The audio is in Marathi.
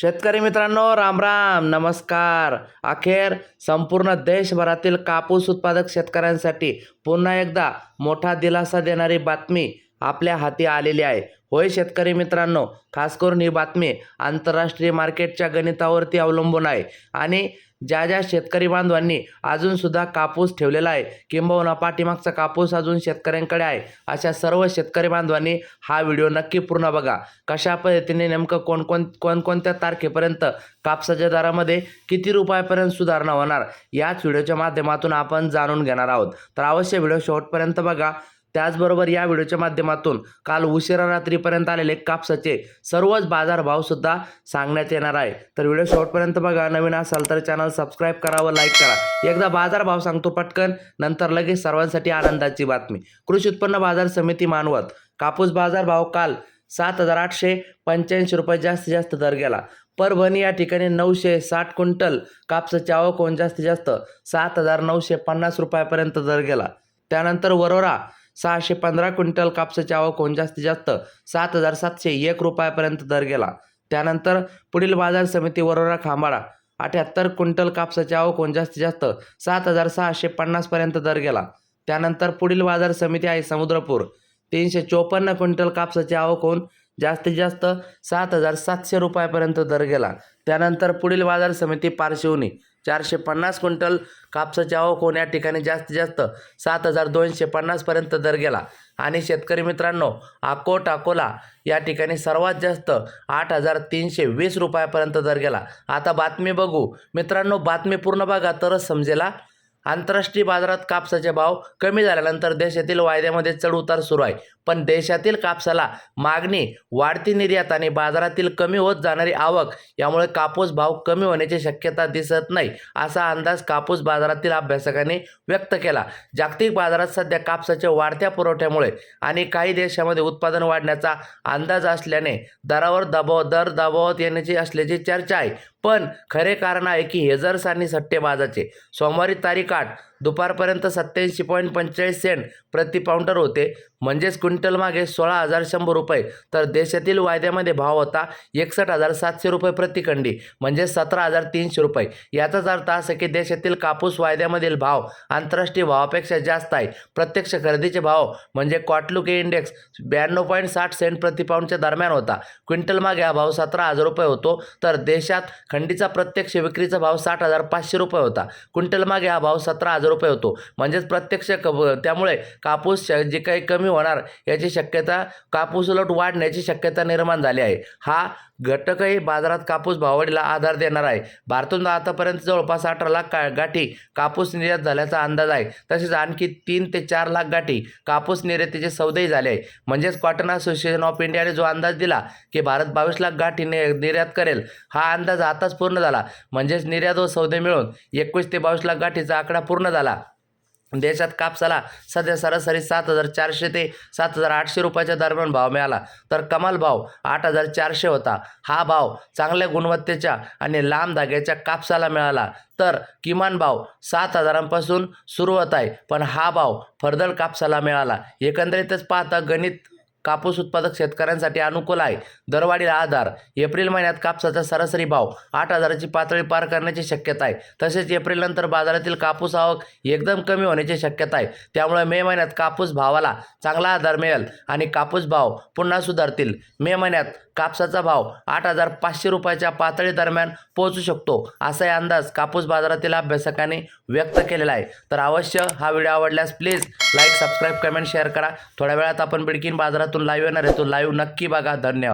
शेतकरी मित्रांनो राम राम नमस्कार. अखेर संपूर्ण देशभरातील कापूस उत्पादक शेतकऱ्यांसाठी पुन्हा एकदा मोठा दिलासा देणारी बातमी आपल्या हाती आलेली आहे. होय शेतकरी मित्रांनो खास करून ही बातमी आंतरराष्ट्रीय मार्केटच्या गणितावरती अवलंबून आहे. आणि ज्या ज्या शेतकरी बांधवांनी अजूनसुद्धा कापूस ठेवलेला आहे किंबहुना पाठीमागचा कापूस अजून शेतकऱ्यांकडे आहे अशा सर्व शेतकरी बांधवांनी हा व्हिडिओ नक्की पूर्ण बघा. कशा पद्धतीने नेमकं कोणकोण कोणकोणत्या तारखेपर्यंत कापसाच्या दरामध्ये किती रुपयापर्यंत सुधारणा होणार याच व्हिडिओच्या माध्यमातून आपण जाणून घेणार आहोत. तर अवश्य व्हिडिओ शेवटपर्यंत बघा. त्याचबरोबर या व्हिडिओच्या माध्यमातून काल उशिरा रात्रीपर्यंत आलेले कापसाचे सर्वच बाजारभावसुद्धा सांगण्यात येणार आहे. तर व्हिडिओ शेवटपर्यंत बघा. नवीन असाल तर चॅनल सबस्क्राईब करा व लाईक करा. एकदा बाजारभाव सांगतो पटकन नंतर लगेच सर्वांसाठी आनंदाची बातमी. कृषी उत्पन्न बाजार समिती मानवत. कापूस बाजारभाव काल सात हजार आठशे पंच्याऐंशी रुपये जास्तीत जास्त दर गेला. परभणी या ठिकाणी नऊशे साठ क्विंटल कापसाची आवक होऊन जास्तीत जास्त सात हजार नऊशे पन्नास रुपयापर्यंत दर गेला. त्यानंतर वरोरा सहाशे पंधरा क्विंटल कापसाची आवक होऊन जास्तीत जास्त सात हजार सातशे एक रुपयापर्यंत दर गेला. त्यानंतर पुढील बाजार समिती वरोरा खांबाळा अठ्याहत्तर क्विंटल कापसाची आवक होऊन जास्तीत जास्त सात हजार सहाशे पन्नासपर्यंत दर गेला. त्यानंतर पुढील बाजार समिती आहे समुद्रपूर तीनशे चोपन्न क्विंटल कापसाची आवक होऊन जास्तीत जास्त सात हजार सातशे रुपयापर्यंत दर गेला. त्यानंतर पुढील बाजार समिती पारशिवनी चारशे पन्नास क्विंटल कापसाची आवक होऊन या ठिकाणी जास्तीत जास्त सात हजार दोनशे पन्नासपर्यंत दर गेला. आणि शेतकरी मित्रांनो अकोट अकोला या ठिकाणी सर्वात जास्त आठ हजार तीनशे वीस रुपयापर्यंत दर गेला. आता बातमी बघू. मित्रांनो बातमी पूर्ण बघा तरच समजेला. आंतरराष्ट्रीय बाजारात कापसाचे भाव कमी झाल्यानंतर देशातील वायद्यामध्ये चढउतार सुरू आहे. पण देशातील कापसाला मागणी वाढती निर्यात आणि बाजारातील कमी होत जाणारी आवक यामुळे कापूस भाव कमी होण्याची शक्यता दिसत नाही असा अंदाज कापूस बाजारातील अभ्यासकांनी व्यक्त केला. जागतिक बाजारात सध्या कापसाच्या वाढत्या पुरवठ्यामुळे आणि काही देशामध्ये उत्पादन वाढण्याचा अंदाज असल्याने दरावर दबाव दर दबावात येण्याची असल्याची चर्चा आहे. पण खरे कारण आहे की हेजर्स आणि सट्टेबाजाचे सोमवारी तारीख आठ दुपारपर्यंत सत्याऐंशी पॉईंट पंचेचाळीस सेंट प्रति पाऊंडर होते. म्हणजेच क्विंटल मागे सोळा हजार शंभर रुपये. तर देशातील वायद्यामध्ये भाव होता एकसष्ट हजार सातशे रुपये प्रतिखंडी म्हणजे सतरा हजार तीनशे रुपये. याचाच अर्थ असा की देशातील कापूस वायद्यामधील भाव आंतरराष्ट्रीय भावापेक्षा जास्त आहे. प्रत्यक्ष खरेदीचे भाव म्हणजे क्वाटलुके इंडेक्स ब्याण्णव पॉईंट साठ सेंट प्रति पाऊंडच्या दरम्यान होता. क्विंटलमागे हा भाव सतरा हजार रुपये होतो. तर देशात खंडीचा प्रत्यक्ष विक्रीचा भाव साठ हजार पाचशे रुपये होता. क्विंटलमागे हा भाव सतरा हजार रुपये होतो. म्हणजेच प्रत्यक्ष क त्यामुळे कापूस श- जे काही कमी होणार याची शक्यता कापूस उलट वाढण्याची शक्यता निर्माण झाली आहे. हा घटकही बाजारात कापूस भाववाढीला आधार देणार आहे. भारतातून आतापर्यंत जवळपास अठरा लाख का गाठी कापूस निर्यात झाल्याचा अंदाज आहे. तसेच आणखी तीन ते चार लाख गाठी कापूस निर्यातीचे सौदेही झाले आहे. म्हणजेच कॉटन असोसिएशन ऑफ इंडियाने जो अंदाज दिला की भारत बावीस लाख गाठी निर्यात करेल हा अंदाज आताच पूर्ण झाला. म्हणजेच निर्यात व सौदे मिळून एकवीस ते बावीस लाख गाठीचा आकडा पूर्ण झाला. देशात कापसाला सध्या सरासरी सात हजार चारशे ते सात हजार आठशे रुपयाच्या दरम्यान भाव मिळाला. तर कमाल भाव आठ हजार चारशे होता. हा भाव चांगल्या गुणवत्तेच्या आणि लांब धाग्याच्या कापसाला मिळाला. तर किमान भाव सात हजारांपासून सुरू होत आहे. पण हा भाव फर्दळ कापसाला मिळाला. एकंदरीतच पाहता गणित कापूस उत्पादक शेतकऱ्यांसाठी अनुकूल आहे. दरवाढीला आधार. एप्रिल महिन्यात कापसाचा सरासरी भाव आठ हजाराची पातळी पार करण्याची शक्यता आहे. तसेच एप्रिल नंतर बाजारातील कापूस आवक एकदम कमी होण्याची शक्यता आहे. त्यामुळे मे महिन्यात कापूस भावाला चांगला आधार मिळेल आणि कापूस भाव पुन्हा सुधारतील. मे महिन्यात कापसाचा भाव आठ हजार पाचशे रुपयाच्या पातळी दरम्यान पोहोचू शकतो असाही अंदाज कापूस बाजारातील अभ्यासकांनी व्यक्त केलेला आहे. तर अवश्य हा व्हिडिओ आवडल्यास please like subscribe comment share करा. थोड्या वेळात आपण बिडकीन बाजारातून लाईव्ह येणार आहे. तो लाईव्ह नक्की बघा. धन्यवाद.